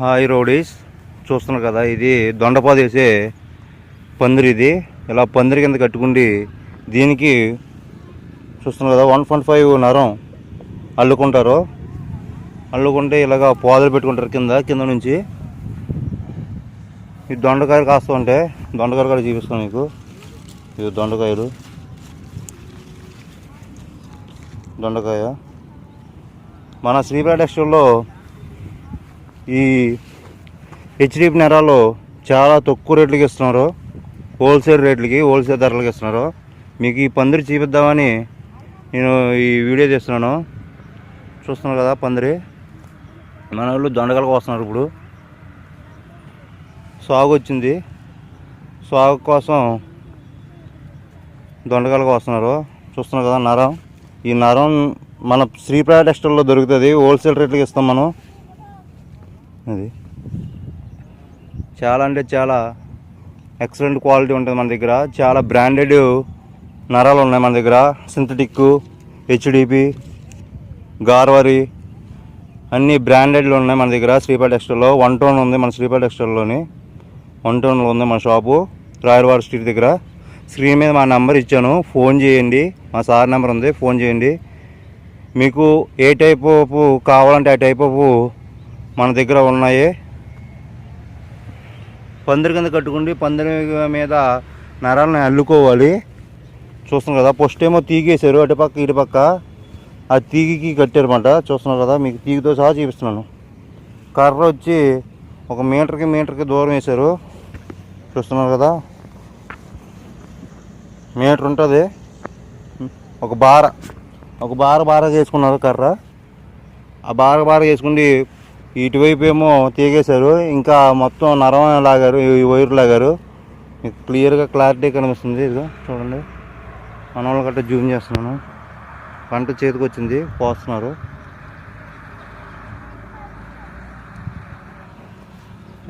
Hi rowdies. చూస్తున్నారు కదా ఇది దొండపాదు వేసే పందిరి ఇది. ఇలా పందిరి కింద కట్టుకుండి దీనికి చూస్తున్నారు కదా వన్ పాయింట్ ఫైవ్ నరం అల్లుకుంటారు. అల్లుకుంటే ఇలాగ పోదలు పెట్టుకుంటారు కింద కింద నుంచి. ఈ దొండకాయలు కాస్తూ ఉంటే దొండకాయలు కూడా చూపిస్తాను మీకు. ఇది దొండకాయలు. దొండకాయ. మన శ్రీపేట టెక్స్టైల్లో ఈ హెచ్డిపి నెరాలో చాలా తక్కువ రేట్లకి ఇస్తున్నారు. హోల్సేల్ రేట్లకి హోల్సేల్ ధరలకి ఇస్తున్నారు. మీకు ఈ పందిరి చూపిద్దామని నేను ఈ వీడియో చేస్తున్నాను చూస్తున్నారు కదా పందిరి? మన వాళ్ళు దొండగలకు వస్తున్నారు ఇప్పుడు. సాగు వచ్చింది. సాగు కోసం దొండగలకు వస్తున్నారు. చూస్తున్నారు కదా నరం. ఈ నరం మన శ్రీప్రాయ టెక్స్టైల్లో దొరుకుతుంది. హోల్సేల్ రేట్లకి ఇస్తాం మనం. అది. చాలా అంటే చాలా ఎక్సలెంట్ క్వాలిటీ ఉంటుంది మన దగ్గర. చాలా బ్రాండెడ్ నరాలు ఉన్నాయి మన దగ్గర. సింథటిక్ హెచ్డిపి గార్వరి అన్ని బ్రాండెడ్లు ఉన్నాయి మన దగ్గర. శ్రీపాల్ టెక్స్టైల్లో వన్ టౌన్ ఉంది మన శ్రీపాల్ టెక్స్టైల్లోని వన్ టౌన్లో ఉంది మన షాపు రాయలవాడ స్ట్రీట్ దగ్గర. స్క్రీన్ మీద మా నెంబర్ ఇచ్చాను. ఫోన్ చేయండి. మా సార్ నెంబర్ ఉంది. ఫోన్ చేయండి. మీకు ఏ టైప్ ఆఫ్ కావాలంటే ఆ టైప్ ఆఫ్ మన దగ్గర ఉన్నాయి. పందిరి కింద కట్టుకుండి పందిరి మీద నరాలను అల్లుకోవాలి. చూస్తున్నాం కదా ఫస్ట్ ఏమో తీగేశారు అటుపక్క ఇటుపక్క ఆ తీగికి కట్టారన్నమాట చూస్తున్నారు కదా మీకు తీగితో సహా చూపిస్తున్నాను. కర్ర వచ్చి ఒక మీటర్కి మీటర్కి దూరం వేశారు. చూస్తున్నారు కదా మీటర్ ఉంటుంది. ఒక బార ఒక బార బార చేసుకున్నారు కర్ర. ఆ బార బార చేసుకుండి ఇటువైపు ఏమో తీగేశారు ఇంకా మొత్తం నరం లాగారు ఈ వైర్ లాగారు. మీకు క్లియర్గా క్లారిటీ కనిపిస్తుంది ఇదిగో చూడండి. మన వాళ్ళు గట్రా జూమ్ చేస్తున్నాను. పంట చేతికి వచ్చింది పోస్తున్నారు.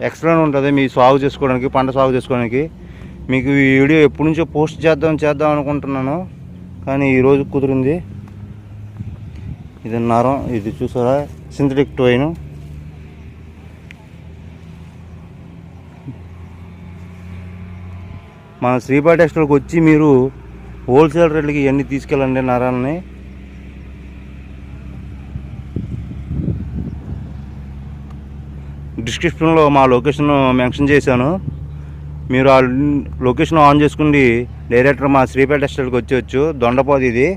ఎక్సలెంట్ ఉంటుంది మీ సాగు చేసుకోవడానికి పంట సాగు చేసుకోవడానికి. మీకు ఈ వీడియో ఎప్పటి నుంచో పోస్ట్ చేద్దాం చేద్దాం అనుకుంటున్నాను. కానీ ఈరోజు కుదిరింది. ఇది నరం ఇది చూసారా? సింథటిక్ టోయిన్ మన శ్రీపాటి టెక్స్టైల్కి వచ్చి మీరు హోల్సేల్ రేట్లకి ఇవన్నీ తీసుకెళ్ళండి నరాలని. డిస్క్రిప్షన్లో మా లొకేషన్ మెన్షన్ చేశాను. మీరు ఆ లొకేషన్ ఆన్ చేసుకుని డైరెక్టర్ మా శ్రీపేట స్టైల్కి వచ్చేయచ్చు. దొండపోది ఇది.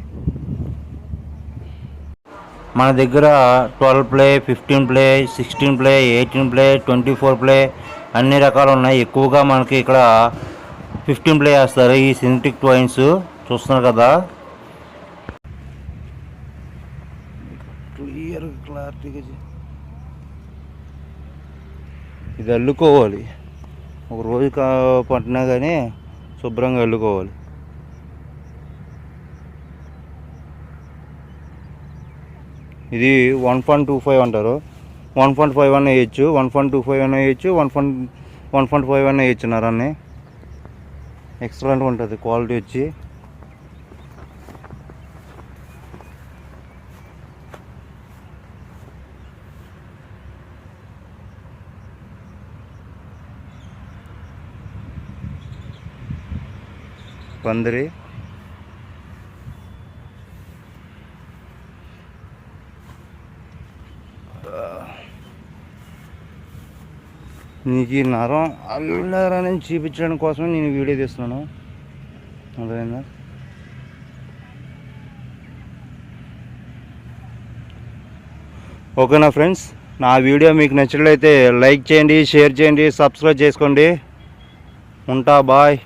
మన దగ్గర twelve ply fifteen ply sixteen ply eighteen ply twenty four ply అన్ని రకాలు ఉన్నాయి. ఎక్కువగా మనకి ఇక్కడ ఫిఫ్టీన్ ప్లే వేస్తారు ఈ సింథటిక్ ట్వైన్స్ చూస్తున్నారు కదా. క్లియర్ క్లారిటీగా ఇది అల్లుకోవాలి. ఒక రోజు కా పట్టినా కానీ శుభ్రంగా అల్లుకోవాలి. ఇది వన్ పాయింట్ టూ ఫైవ్ అంటారు. వన్ పాయింట్ ఫైవ్ అన్న వేయచ్చు వన్ పాయింట్ టూ ఫైవ్ అన్న వేయచ్చు one point one point five అన్న వేయచ్చు నరాన్ని. ఎక్సలెంట్ ఉంటుంది క్వాలిటీ వచ్చి. పందిరి. నీకు ఈ నరం అల్లరని చూపించడం కోసమే నేను వీడియో తీస్తున్నాను. అర్థమైందా? ఓకేనా ఫ్రెండ్స్? నా వీడియో మీకు నచ్చినట్లయితే లైక్ చేయండి షేర్ చేయండి సబ్స్క్రైబ్ చేసుకోండి. ఉంటా బాయ్.